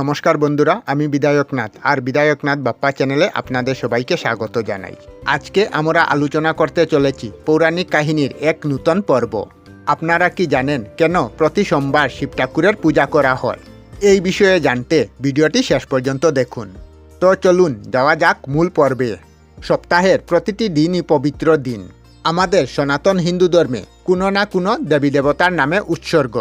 নমস্কার বন্ধুরা, আমি বিধায়কনাথ আর বিধায়কনাথ বাপ্পা চ্যানেলে আপনাদের সবাইকে স্বাগত জানাই। আজকে আমরা আলোচনা করতে চলেছি পৌরাণিক কাহিনীর এক নূতন পর্ব। আপনারা কি জানেন কেন প্রতি সোমবার শিব ঠাকুরের পূজা করা হয়? এই বিষয়ে জানতে ভিডিওটি শেষ পর্যন্ত দেখুন। তো চলুন, যাওয়া যাক মূল পর্বে। সপ্তাহের প্রতিটি দিনই পবিত্র দিন। আমাদের সনাতন হিন্দু ধর্মে কোনো না কোনো দেবী দেবতার নামে উৎসর্গ।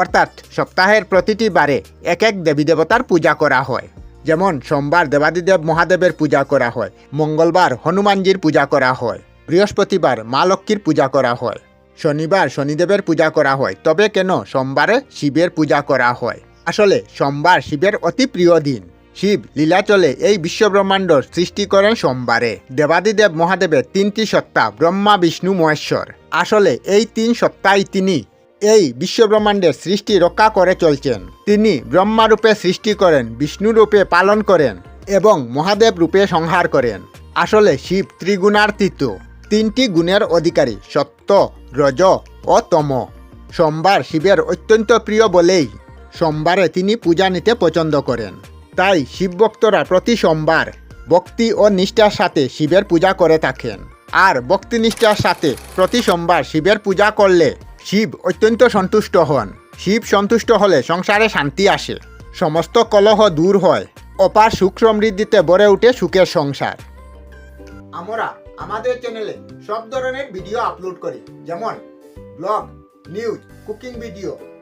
অর্থাৎ সপ্তাহের প্রতিটি বারে এক এক দেবী দেবতার পূজা করা হয়। যেমন সোমবার দেবাদিদেব মহাদেবের পূজা করা হয়, মঙ্গলবার হনুমানজির পূজা করা হয়, বৃহস্পতিবার মা লক্ষ্মীর পূজা করা হয়, শনিবার শনিদেবের পূজা করা হয়, তবে কেন সোমবারে শিবের পূজা করা হয়? আসলে সোমবার শিবের অতি প্রিয় দিন। শিব লীলাচলে এই বিশ্বব্রহ্মাণ্ড সৃষ্টি করেন সোমবারে। দেবাদিদেব মহাদেবের তিনটি সত্তা ব্রহ্মা, বিষ্ণু, মহেশ্বর। আসলে এই তিন সত্তাই তিনি এই বিশ্বব্রহ্মাণ্ডের সৃষ্টি রক্ষা করে চলছেন। তিনি ব্রহ্মারূপে সৃষ্টি করেন বিষ্ণু রূপে পালন করেন এবং মহাদেব রূপে সংহার করেন। আসলে শিব ত্রিগুণার্থিত। তিনটি গুণের অধিকারী সত্য, রজ ও তম। সোমবার শিবের অত্যন্ত প্রিয় বলেই সোমবারে তিনি পূজা নিতে পছন্দ করেন। তাই শিব ভক্তরা প্রতি সোমবার ভক্তি ও নিষ্ঠার সাথে শিবের পূজা করে থাকেন। আর ভক্তি নিষ্ঠার সাথে প্রতি সোমবার শিবের পূজা করলে শিব অত্যন্ত সন্তুষ্ট হন। শিব সন্তুষ্ট হলে সংসারে শান্তি আসে। সমস্ত কলহ দূর হয়। অপার সুখ সমৃদ্ধিতে ভরে উঠে সুখের সংসার। আমরা আমাদের চ্যানেলে সব ধরনের ভিডিও আপলোড করি। যেমন ব্লগ নিউজ কুকিং ভিডিও